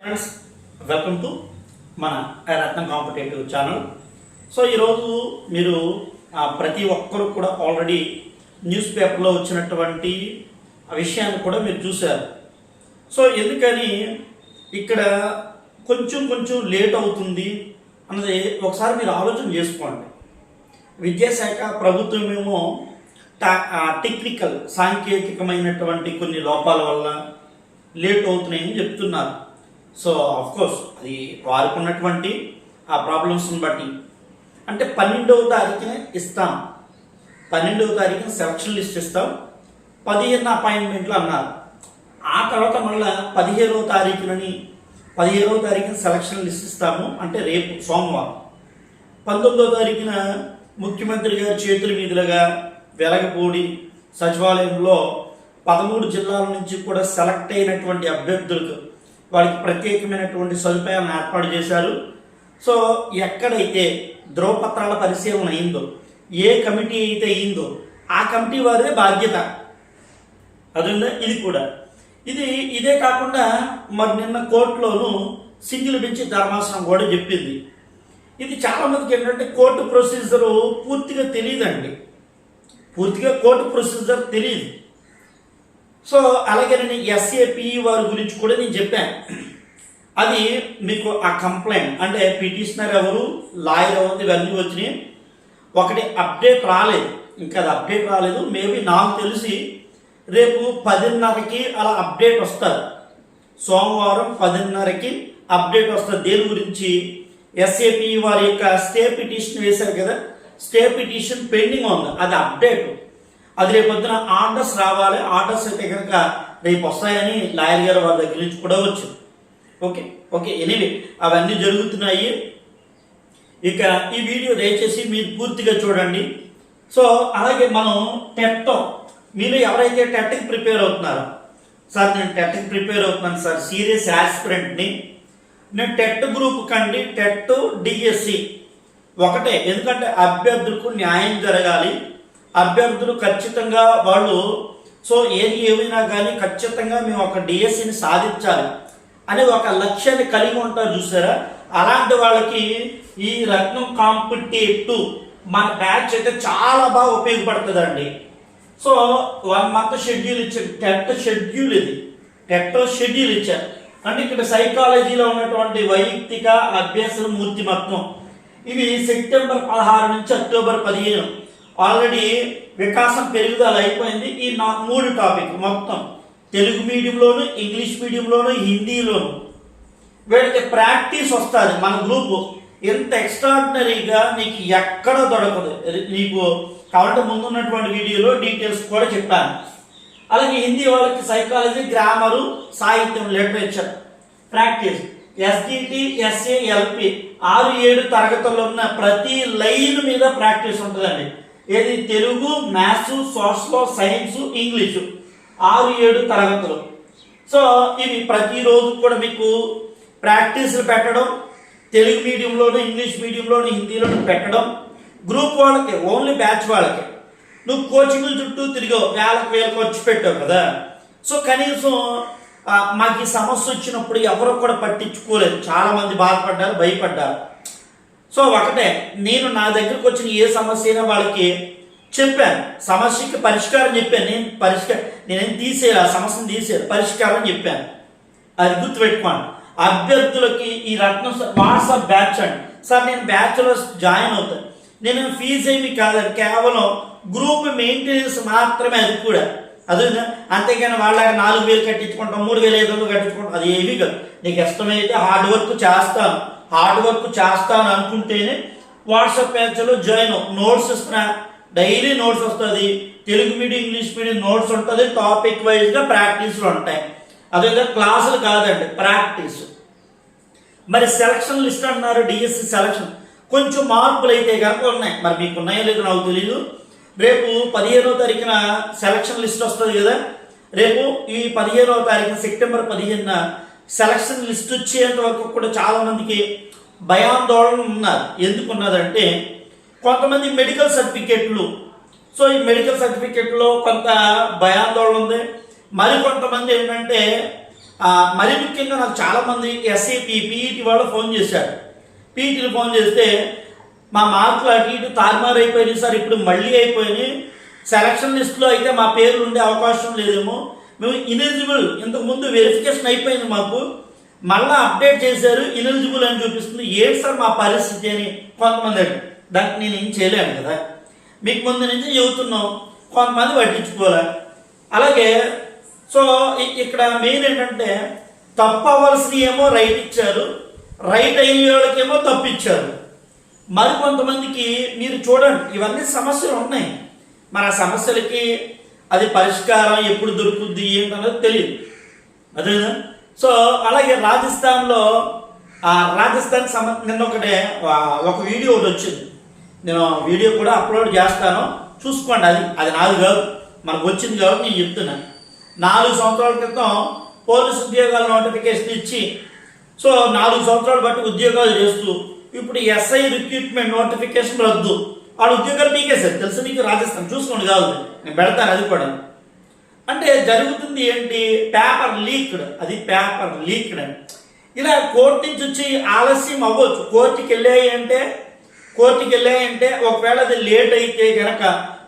Friends welcome to మన రత్నం competitive channel so ఈరోజు మీరు ప్రతి ఒక్కరు కూడా ఆల్రెడీ న్యూస్ పేపర్లో వచ్చినటువంటి విషయాన్ని కూడా మీరు చూశారు. సో ఎందుకని ఇక్కడ కొంచెం కొంచెం లేట్ అవుతుంది అన్నది ఒకసారి మీరు ఆలోచన చేసుకోండి. విద్యాశాఖ ప్రభుత్వమేమో టా- టెక్నికల్ సాంకేతికమైనటువంటి కొన్ని లోపాల వల్ల లేట్ అవుతున్నాయని చెప్తున్నారు. సో ఆఫ్ కోర్స్ అది వారికి ఉన్నటువంటి ఆ ప్రాబ్లమ్స్ని బట్టి. అంటే పన్నెండవ తారీఖున ఇస్తాం. పన్నెండవ తారీఖున సెలక్షన్ లిస్ట్ ఇస్తాం. పదిహేను అపాయింట్మెంట్లు అన్నారు. ఆ తర్వాత మళ్ళీ పదిహేనవ తారీఖునని పదిహేనవ తారీఖున సెలక్షన్ లిస్ట్ ఇస్తాము. అంటే రేపు సోమవారం. పంతొమ్మిదవ తారీఖున ముఖ్యమంత్రి గారి చేతుల మీదులుగా వెలగపూడి సచివాలయంలో పదమూడు జిల్లాల నుంచి కూడా సెలెక్ట్ అయినటువంటి అభ్యర్థులకు వాళ్ళకి ప్రత్యేకమైనటువంటి సదుపాయాలను ఏర్పాటు చేశారు. సో ఎక్కడైతే ధ్రువపత్రాల పరిశీలన అయిందో ఏ కమిటీ అయితే అయిందో ఆ కమిటీ వారే బాధ్యత. అదుందా ఇది కూడా. ఇది ఇదే కాకుండా మరి నిన్న కోర్టులోనూ సింగిల్ బెంచ్ ధర్మాసనం కూడా చెప్పింది. ఇది చాలా మందికి ఏంటంటే కోర్టు ప్రొసీజర్ పూర్తిగా తెలియదండి. పూర్తిగా కోర్టు ప్రొసీజర్ తెలియదు. సో అలాగే నేను ఎస్ఏపి వారి గురించి కూడా నేను చెప్పాను. అది మీకు ఆ కంప్లైంట్ అంటే పిటిషనర్ ఎవరు లాయర్ ఎవరు ఇవన్నీ వచ్చినాయి. ఒకటి అప్డేట్ రాలేదు. ఇంకా అది అప్డేట్ రాలేదు. మేబీ నాకు తెలిసి రేపు పదిన్నరకి అలా అప్డేట్ వస్తుంది సోమవారం పదిన్నరకి అప్డేట్ వస్తుంది దేని గురించి? ఎస్ఏపి వారి యొక్క స్టే పిటిషన్ వేశారు కదా. స్టే పిటిషన్ పెండింగ్ ఉంది. అది అప్డేట్. అది రేపు పొద్దున ఆర్డర్స్ రావాలి. ఆర్డర్స్ అయితే కనుక రేపు వస్తాయని లాయర్ గారు వాళ్ళ దగ్గర నుంచి కూడా వచ్చింది. ఓకే ఓకే ఎనీవే అవన్నీ జరుగుతున్నాయి. ఇక ఈ వీడియో దయచేసి మీరు పూర్తిగా చూడండి. సో అలాగే మనం టెట్ మీరు ఎవరైతే టెట్కి ప్రిపేర్ అవుతున్నారో సార్ నేను టెట్కి ప్రిపేర్ అవుతున్నాను సార్ సీరియస్ యాస్పిరెంట్ని. నేను టెట్ గ్రూప్ కండి టెట్ డిఎస్సి. ఒకటే ఎందుకంటే అభ్యర్థులకు న్యాయం జరగాలి. అభ్యర్థులు ఖచ్చితంగా వాళ్ళు సో ఏది ఏమైనా కానీ ఖచ్చితంగా మేము ఒక డిఎస్సిని సాధించాలి అనే ఒక లక్ష్యాన్ని కలిగి ఉంటారు చూసారా? అలాంటి వాళ్ళకి ఈ రత్నం కాంపిటేటివ్ మన బ్యాచ్ అయితే చాలా బాగా ఉపయోగపడుతుందండి. సో వన్ మంత్ షెడ్యూల్ ఇచ్చారు టెట్ షెడ్యూల్ ఇది. టెట్ షెడ్యూల్ ఇచ్చారు. అంటే ఇక్కడ సైకాలజీలో ఉన్నటువంటి వైయక్తిక అభ్యాస మూర్తిమత్వం. ఇవి సెప్టెంబర్ పదహారు నుంచి అక్టోబర్ పదిహేను. ఆల్రెడీ వికాసం పెరుగుదల అయిపోయింది. ఈ నా మూడు టాపిక్ మొత్తం తెలుగు మీడియంలోను ఇంగ్లీష్ మీడియంలోను హిందీలోను. వీళ్ళకి ప్రాక్టీస్ వస్తుంది మన గ్రూప్. ఎంత ఎక్స్ట్రాడినరీగా నీకు ఎక్కడ దొరకదు. నీకు కాబట్టి ముందున్నటువంటి వీడియోలో డీటెయిల్స్ కూడా చెప్పాను. అలాగే హిందీ వాళ్ళకి సైకాలజీ గ్రామరు సాహిత్యం literature practice. SGT SA LP ఆరు ఏడు తరగతుల్లో ఉన్న ప్రతి లైన్ మీద ప్రాక్టీస్ ఉంటుందండి. ఏది? Telugu maths social science English ఆరు ఏడు తరగతులు. సో ఇవి ప్రతిరోజు కూడా మీకు ప్రాక్టీస్లు పెట్టడం తెలుగు మీడియంలోను ఇంగ్లీష్ మీడియంలోను హిందీలోను పెట్టడం గ్రూప్ వాళ్ళకి ఓన్లీ బ్యాచ్ వాళ్ళకి. నువ్వు కోచింగ్ల చుట్టూ తిరిగావు వేలకు వేలకు వచ్చి పెట్టావు కదా. సో కనీసం మాకు ఈ సమస్య వచ్చినప్పుడు ఎవరు కూడా పట్టించుకోలేదు. చాలామంది బాధపడ్డారు భయపడ్డారు. సో ఒకటే నేను నా దగ్గరకు వచ్చిన ఏ సమస్య అయినా వాళ్ళకి చెప్పాను. సమస్యకి పరిష్కారం చెప్పాను. నేను పరిష్కారం నేనేం తీసేయాలి? ఆ సమస్యను తీసేయాలి. పరిష్కారం చెప్పాను. అది గుర్తుపెట్టుకోండి. అభ్యర్థులకి ఈ రత్నం వాట్సాప్ బ్యాచ్ అండి. సార్ నేను బ్యాచ్లో జాయిన్ అవుతాను నేను ఫీజు ఏమి కాదు. కేవలం గ్రూప్ మెయింటెనెన్స్ మాత్రమే అది కూడా. అదే అంతేగాని వాళ్ళకి నాలుగు వేలు కట్టించుకుంటాం మూడు వేలు ఐదు వందలు కట్టించుకుంటాం అది ఏమీ కాదు. నీకు ఇష్టమైతే హార్డ్ వర్క్ చేస్తాను. హార్డ్ వర్క్ చేస్తాను అనుకుంటేనే వాట్సాప్ పేజ్లో జాయిన్ నోట్స్ ఇస్తున్నా డైలీ నోట్స్ వస్తుంది. Telugu medium English medium notes ఉంటుంది. టాపిక్ వైజ్గా ప్రాక్టీస్లు ఉంటాయి. అదేవిధంగా క్లాసులు కాదండి ప్రాక్టీస్. మరి సెలక్షన్ లిస్ట్ అంటున్నారు డిఎస్సి సెలక్షన్. కొంచెం మార్పులు అయితే కనుక ఉన్నాయి. మరి మీకు ఉన్నాయో లేదో నాకు తెలియదు రేపు పదిహేనో తారీఖున సెలక్షన్ లిస్ట్ వస్తుంది కదా. రేపు ఈ పదిహేనో తారీఖున సెప్టెంబర్ పదిహేనున సెలక్షన్ లిస్ట్ వచ్చేంత వరకు కూడా చాలామందికి భయాందోళన ఉన్నారు. ఎందుకున్నదంటే కొంతమంది మెడికల్ సర్టిఫికేట్లు సో ఈ మెడికల్ సర్టిఫికేట్లో కొంత భయాందోళన ఉంది. మరి కొంతమంది ఏంటంటే మరి ముఖ్యంగా నాకు చాలామంది ఎస్ఏపి పీఈటీ వాళ్ళు ఫోన్ చేశారు. పీఈటీలు ఫోన్ చేస్తే మా మార్కులు అటు ఇటు తారుమారు అయిపోయినాయి సార్ ఇప్పుడు మళ్ళీ అయిపోయినాయి. సెలక్షన్ లిస్ట్లో అయితే మా పేర్లు ఉండే అవకాశం లేదేమో. మేము ఇనెలిజిబుల్ ఇంతకుముందు వెరిఫికేషన్ అయిపోయింది మాకు. మళ్ళీ అప్డేట్ చేశారు ఇనెలిజిబుల్ అని చూపిస్తుంది. ఏంటి సార్ మా పరిస్థితి అని కొంతమంది దానికి నేను ఏం చేయలేను కదా. మీకు ముందు నుంచి చెబుతున్నాం. కొంతమంది పట్టించుకోలే. అలాగే సో ఇక్కడ మెయిన్ ఏంటంటే తప్పు అవ్వాల్సినవి ఏమో రైట్ ఇచ్చారు. రైట్ అయిన వాళ్ళకేమో తప్పు మరి కొంతమందికి మీరు చూడండి ఇవన్నీ సమస్యలు ఉన్నాయి. మన సమస్యలకి అది పరిష్కారం ఎప్పుడు దొరుకుద్ది ఏంటన్నది తెలియదు. అదేనా? సో అలాగే రాజస్థాన్లో ఆ రాజస్థాన్ సంబ నిన్న ఒకటే ఒక వీడియో ఒకటి వచ్చింది. నేను వీడియో కూడా అప్లోడ్ చేస్తాను. చూసుకోండి అది. అది నాది కాదు. మనకు వచ్చింది కాబట్టి నేను చెప్తున్నాను నాలుగు సంవత్సరాల క్రితం పోలీస్ ఉద్యోగాల నోటిఫికేషన్ ఇచ్చి సో నాలుగు సంవత్సరాలు బట్టి ఉద్యోగాలు చేస్తూ ఇప్పుడు ఎస్ఐ రిక్రూట్మెంట్ నోటిఫికేషన్ రద్దు. వాళ్ళ ఉద్యోగాలు పీకేశారు తెలుసు మీకు రాజస్థాన్. చూసుకోండి కాదు. నేను పెడతాను అది కూడా. అంటే జరుగుతుంది ఏంటి? Paper leaked. అది పేపర్ లీక్డ్ అని. ఇలా కోర్టు నుంచి వచ్చి ఆలస్యం అవ్వచ్చు. కోర్టుకి వెళ్ళాయి అంటే కోర్టుకి వెళ్ళాయి అంటే ఒకవేళ అది లేట్ అయితే కనుక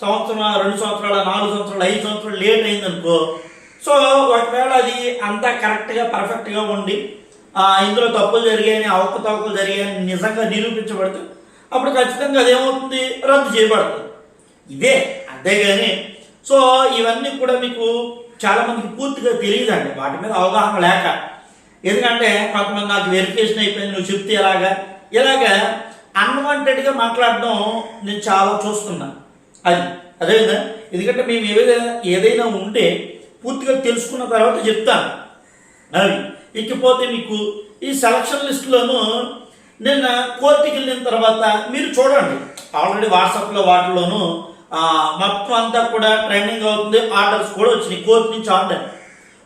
సంవత్సరం రెండు సంవత్సరాలు నాలుగు సంవత్సరాలు ఐదు సంవత్సరాలు లేట్ అయిందనుకో సో ఒకవేళ అది అంతా కరెక్ట్గా పర్ఫెక్ట్గా ఉండి ఇందులో తప్పులు జరిగాయని అవకతవకలు జరిగాయని నిజంగా నిరూపించబడితే అప్పుడు ఖచ్చితంగా అదేమవుతుంది? రద్దు చేయబడుతుంది. ఇదే అంతేగాని సో ఇవన్నీ కూడా మీకు చాలామందికి పూర్తిగా తెలియదండి. వాటి మీద అవగాహన లేక. ఎందుకంటే కొంతమంది నాకు వెరిఫికేషన్ అయిపోయింది నువ్వు చెప్తే ఎలాగా? ఇలాగా అన్వాంటెడ్గా మాట్లాడడం నేను చాలా చూస్తున్నాను అది అదేవిధంగా ఎందుకంటే మేము ఏదైనా ఏదైనా ఉంటే పూర్తిగా తెలుసుకున్న తర్వాత చెప్తాను. అది ఇకపోతే మీకు ఈ సెలక్షన్ లిస్టులోనూ నిన్న కోర్టుకి వెళ్ళిన తర్వాత మీరు చూడండి. ఆల్రెడీ వాట్సాప్లో వాటిలోనూ మొత్తం అంతా కూడా ట్రైనింగ్ అవుతుంది. ఆర్డర్స్ కూడా వచ్చినాయి. కోర్టు నుంచి ఆర్డర్.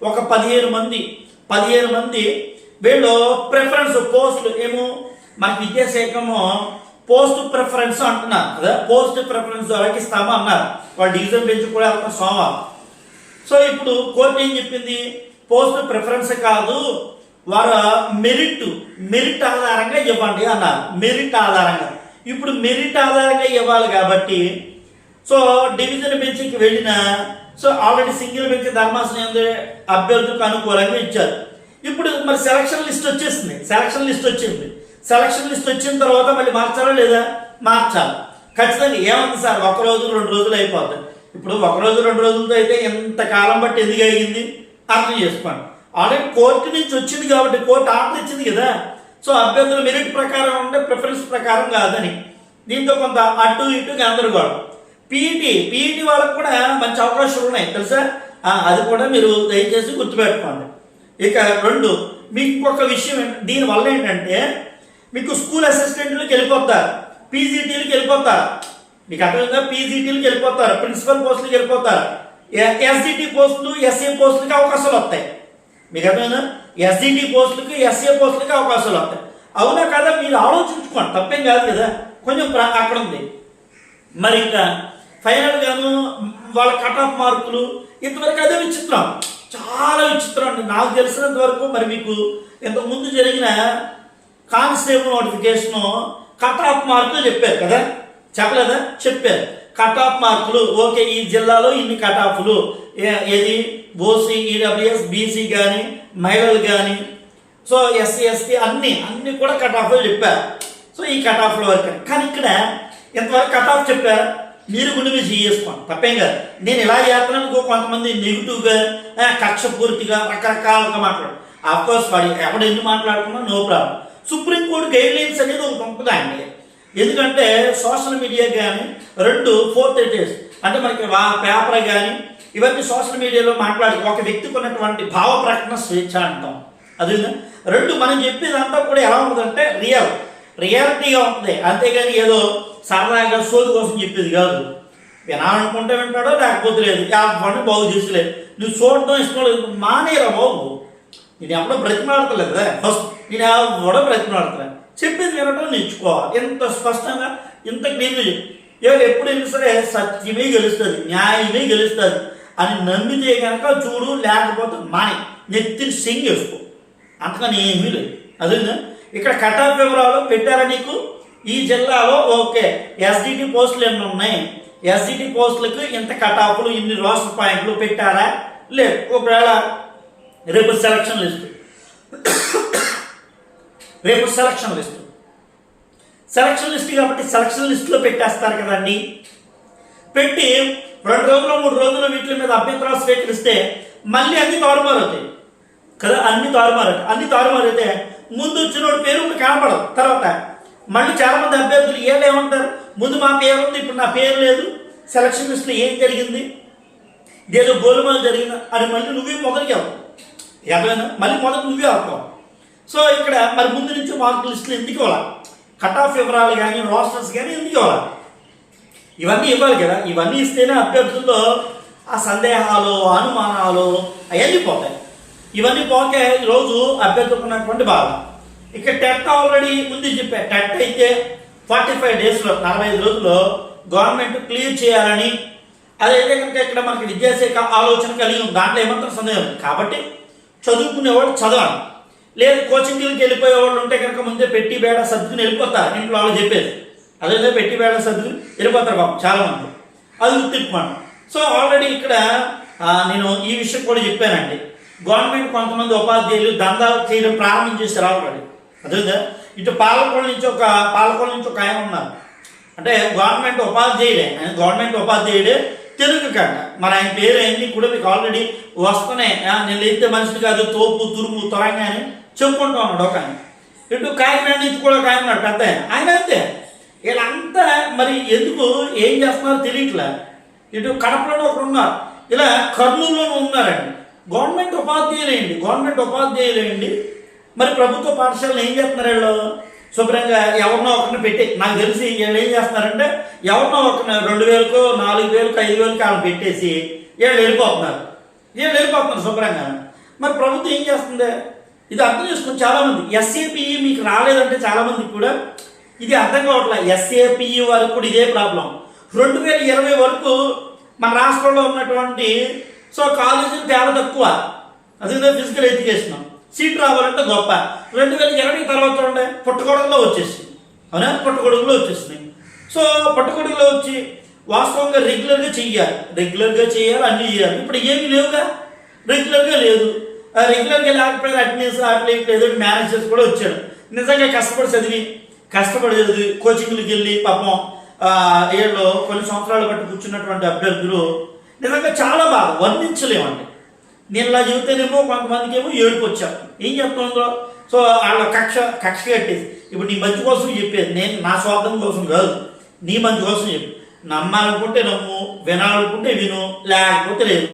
ఒక పదిహేను మంది పదిహేను మంది వీళ్ళు ప్రిఫరెన్స్ పోస్టులు ఏమో మనకి విద్యాశాఖము పోస్ట్ ప్రిఫరెన్స్ అంటున్నారు. కదా? పోస్ట్ ప్రిఫరెన్స్ వాళ్ళకి ఇస్తామా అన్నారు. వాళ్ళు డివిజన్ బెంచ్ కూడా వెళ్తారు సోమవారం. సో ఇప్పుడు కోర్టు ఏం చెప్పింది? పోస్ట్ ప్రిఫరెన్స్ కాదు. వారు మెరిట్ మెరిట్ ఆధారంగా ఇవ్వండి అన్నారు. మెరిట్ ఆధారంగా. ఇప్పుడు మెరిట్ ఆధారంగా ఇవ్వాలి కాబట్టి సో డివిజన్ బెంచ్కి వెళ్ళిన సో ఆల్రెడీ సింగిల్ బెంచ్ ధర్మాసనం అభ్యర్థులకు అనుకూలంగా ఇచ్చారు. ఇప్పుడు మరి సెలక్షన్ లిస్ట్ వచ్చేసింది. సెలక్షన్ లిస్ట్ వచ్చింది. సెలక్షన్ లిస్ట్ వచ్చిన తర్వాత మళ్ళీ మార్చాలా లేదా? మార్చాలి. ఖచ్చితంగా ఏమంది సార్? ఒక రోజు రెండు రోజులు అయిపోతుంది ఇప్పుడు ఒక రోజు రెండు రోజులతో అయితే ఎంత కాలం బట్టి ఎందుకు అయ్యింది? అర్థం చేసుకోండి. ఆల్రెడీ కోర్టు నుంచి వచ్చింది కాబట్టి కోర్టు ఆర్డర్ ఇచ్చింది కదా. సో అభ్యర్థులు మెరిట్ ప్రకారం ఉంటే ప్రిఫరెన్స్ ప్రకారం కాదని. దీంతో కొంత అటు ఇటు గందరగోళం. పీఈటీ పీఈటీ వాళ్ళకు కూడా మంచి అవకాశాలు ఉన్నాయి. తెలుసా? అది కూడా మీరు దయచేసి గుర్తుపెట్టుకోండి. ఇక రెండు మీకు ఒక విషయం దీని వల్ల ఏంటంటే మీకు స్కూల్ అసిస్టెంట్లకు వెళ్ళిపోతారు. పీజీటీలకు వెళ్ళిపోతారు. మీకు అర్థంగా పీజీటీలకు వెళ్ళిపోతారు. ప్రిన్సిపల్ పోస్టులకు వెళ్ళిపోతారు. ఎస్జిటి పోస్టులు ఎస్ఏ పోస్టులకి అవకాశాలు వస్తాయి. మీకు అర్థమైందా? ఎస్జిటి పోస్టులకి ఎస్ఏ పోస్టులకి అవకాశాలు వస్తాయి. అవునా కదా? మీరు ఆలోచించుకోండి. తప్పేం కాదు కదా? కొంచెం అక్కడ ఉంది. మరి ఇంకా ఫైనల్గాను వాళ్ళ కట్ ఆఫ్ మార్కులు ఇంతవరకు అదే విచిత్రం. చాలా విచిత్రం అండి. నాకు తెలిసినంత వరకు మరి మీకు ఇంతకుముందు జరిగిన కానిస్టేబుల్ నోటిఫికేషన్ కట్ ఆఫ్ మార్కులు చెప్పారు కదా? చెప్పలేదా? చెప్పారు. కట్ ఆఫ్ మార్కులు ఓకే ఈ జిల్లాలో ఇన్ని కట్ ఆఫ్లు ఏ- ఏది? ఓసీ ఈడబ్ల్యూఎస్ బీసీ కానీ మహిళలు కానీ సో ఎస్సీ ఎస్టీ అన్నీ అన్నీ కూడా కట్ ఆఫ్లు చెప్పారు సో ఈ కట్ ఆఫ్ల వరకు. కానీ ఇక్కడ ఇంతవరకు కట్ ఆఫ్ చెప్పారు మీరు గుండె మీరు చేసుకోండి తప్పేం కాదు. నేను ఇలా చేస్తున్నాను ఇంకో కొంతమంది నెగిటివ్గా కక్షపూర్తిగా రకరకాలుగా మాట్లాడు అఫ్కోర్స్ వాడు ఎవడు ఎందుకు మాట్లాడుకున్నా no problem. Supreme court guidelines అనేది ఒకటి ఉంటుందండి ఎందుకంటే సోషల్ మీడియా కానీ రెండు ఫోర్త్ డేస్ అంటే మనకి వా పేపర్ కానీ ఇవన్నీ సోషల్ మీడియాలో మాట్లాడి ఒక వ్యక్తికి ఉన్నటువంటి భావ ప్రకటన స్వేచ్ఛ అంటాం. అది రెండు మనం చెప్పేదంతా కూడా ఎలా ఉంటుందంటే రియల్ రియాలిటీగా ఉంటుంది అంతేగాని ఏదో సరదాగా సోది కోసం చెప్పేది కాదు. వినాలనుకుంటే వింటాడో లేకపోతే లేదు. ఎవరిని బాగు చేసలేదు నువ్వు చూడటం ఇష్టం లేదు. మానేరా బాబు. నేను ఎవడో బ్రతిమాడతలేదు కదా. ఫస్ట్ నేను ఎవడో బ్రతిమాడతలే చెప్పేది వినటం నేర్చుకోవాలి ఎంత స్పష్టంగా ఇంత క్లియర్గా చెప్పు. ఎవరు ఎప్పుడైనా సరే సత్యమే గెలుస్తుంది న్యాయమే గెలుస్తుంది. అని నమ్మితే కనుక చూడు లేకపోతే మాని. నెత్తిని సింగ్ వేసుకో. అంతకని ఏమీ లేదు. అదే ఇక్కడ కట్ ఆఫ్ వివరాలు పెట్టారా నీకు? ఈ జిల్లాలో ఓకే. ఎస్డిటి పోస్టులు ఎన్ని ఉన్నాయి? ఎస్డిటి పోస్టులకు ఇంత కట్ ఆఫ్లు ఇన్ని రోస్టర్ పాయింట్లు పెట్టారా? లేదు. ఒకవేళ రేపు సెలక్షన్ లిస్ట్. రేపు సెలక్షన్ లిస్ట్. సెలక్షన్ లిస్ట్ కాబట్టి సెలక్షన్ లిస్ట్లో పెట్టేస్తారు కదండి. పెట్టి రెండు రోజులు మూడు రోజులు వీటి మీద అభ్యంతరాలు స్వీకరిస్తే మళ్ళీ అన్ని తారుమారు అవుతాయి కదా అన్ని తారుమారు అవుతాయి. అన్ని తారుమారు అయితే ముందు వచ్చిన పేరు కనపడదు. తర్వాత మళ్ళీ చాలా మంది అభ్యర్థులు ఏమేమంటారు ముందు మా పేరు ఉంది ఇప్పుడు నా పేరు లేదు. సెలక్షన్ లిస్ట్లో ఏం జరిగింది? ఇదేదో గోలుమాలు జరిగింది అని మళ్ళీ నువ్వే మొదలుకి అవ్వవు ఎవరైనా మళ్ళీ మొదటి నువ్వే అవుతావు సో ఇక్కడ మరి ముందు నుంచి మార్క్ లిస్టులు ఎందుకు ఇవ్వాలి? కట్ ఆఫ్ వివరాలు కానీ రోస్టర్స్ కానీ ఎందుకు ఇవ్వాలి? ఇవన్నీ ఇవ్వాలి కదా. ఇవన్నీ ఇస్తేనే అభ్యర్థుల్లో ఆ సందేహాలు అనుమానాలు అవన్నీ పోతాయి. ఇవన్నీ పోతే ఈరోజు అభ్యర్థులకు ఉన్నటువంటి బాధ. ఇక టెట్ ఆల్రెడీ ముందు చెప్పా టెట్ అయితే ఫార్టీ ఫైవ్ డేస్లో నలభై ఐదు రోజుల్లో గవర్నమెంట్ క్లియర్ చేయాలని. అదైతే కనుక ఇక్కడ మనకి విద్యాశాఖ ఆలోచన కలిగి ఉంది. దాంట్లో ఏమాత్రం సందేహం కాబట్టి చదువుకునేవాడు చదవాలి. లేదు కోచింగ్కి వెళ్ళిపోయే వాళ్ళు ఉంటే కనుక ముందే పెట్టి బేడ సర్దుకుని వెళ్ళిపోతారు. ఇంట్లో వాళ్ళు చెప్పేది. అదే పెట్టి వేళ సర్దులు వెళ్ళిపోతారు బాబు చాలామంది. అది గుర్తిప్పుకోండి సో ఆల్రెడీ ఇక్కడ నేను ఈ విషయం కూడా చెప్పానండి. గవర్నమెంట్ కొంతమంది ఉపాధ్యాయులు దందాలు చేయడం ప్రారంభం చేశారు ఆల్రెడీ అదేదా ఇటు పాలకొల నుంచి ఒక పాలకొల నుంచి ఒక ఆయన ఉన్నారు. అంటే గవర్నమెంట్ ఉపాధ్యాయుడే ఆయన గవర్నమెంట్ ఉపాధ్యాయుడే తెలుగు కంట మరి ఆయన పేరు అయింది కూడా మీకు ఆల్రెడీ వస్తున్నాయి నేను లేతే మనిషిని కాదు తోపు తురుము తొరంగా అని చెప్పుకుంటూ ఉన్నాడు ఒక ఆయన. ఇటు కాకినాడ నుంచి కూడా ఒక ఆయన ఉన్నాడు పెద్ద ఆయన. ఆయన అంతే. వీళ్ళంతా మరి ఎందుకు ఏం చేస్తున్నారో తెలియట్లే? ఇటు కడపలోనే ఒకరు ఉన్నారు. ఇలా కర్నూలులోనూ ఉన్నారండి. గవర్నమెంట్ ఉపాధ్యాయులేండి గవర్నమెంట్ ఉపాధ్యాయులేండి. మరి ప్రభుత్వ పాఠశాలలో ఏం చేస్తున్నారు వీళ్ళు? శుభ్రంగా ఎవరినో ఒకరిని పెట్టి నాకు తెలిసి వీళ్ళు ఏం చేస్తున్నారంటే ఎవరినో ఒకరిని రెండు వేలకు నాలుగు వేలకు ఐదు వేలకు వాళ్ళు పెట్టేసి వీళ్ళు వెళ్ళిపోతున్నారు. వీళ్ళు వెళ్ళిపోతున్నారు శుభ్రంగా. మరి ప్రభుత్వం ఏం చేస్తుంది? ఇది అర్థం చేసుకుని చాలామంది. ఎస్ఏపిఈ మీకు రాలేదంటే చాలామంది కూడా ఇది అర్థం కావట్లేదు ఎస్ఏపిఈ వరకు కూడా ఇదే ప్రాబ్లం రెండు వేల ఇరవై వరకు మన రాష్ట్రంలో ఉన్నటువంటి సో కాలేజీలు తేడా తక్కువ. అదే ఫిజికల్ ఎడ్యుకేషన్ సీట్ రావాలంటే గొప్ప. రెండు వేల ఇరవై తర్వాత ఉండే పుట్టగొడుగులో వచ్చేసింది. అవునా? పుట్టగొడుగులో వచ్చేసినాయి సో పుట్టగొడుగులో వచ్చి వాస్తవంగా రెగ్యులర్గా చెయ్యాలి. రెగ్యులర్గా చేయాలి అన్నీ చేయాలి. ఇప్పుడు ఏమి లేవుగా? రెగ్యులర్గా లేదు. రెగ్యులర్గా లేకపోయినా అటెండెన్స్ అట్లేదు లేదు మేనేజర్స్ కూడా వచ్చాడు. నిజంగా కష్టపడి చదివి కష్టపడి చదివి కోచింగ్లకు వెళ్ళి పాపం ఆ, ఏళ్ళు కొన్ని సంవత్సరాలు బట్టి కూర్చున్నటువంటి అభ్యర్థులు నిజంగా చాలా బాగా వర్ణించలేమండి. నేను ఇలా చెబితేనేమో కొంతమందికి ఏమో ఏడుపు వచ్చాను ఏం చెప్తుందో సో వాళ్ళ కక్ష కక్ష కట్టేసి ఇప్పుడు నీ మంచి కోసం చెప్పేది నేను నా స్వార్థం కోసం కాదు. నీ మంచి కోసం చెప్పు. నమ్మాలనుకుంటే నమ్ము వినాలనుకుంటే విను లేకపోతే లేదు.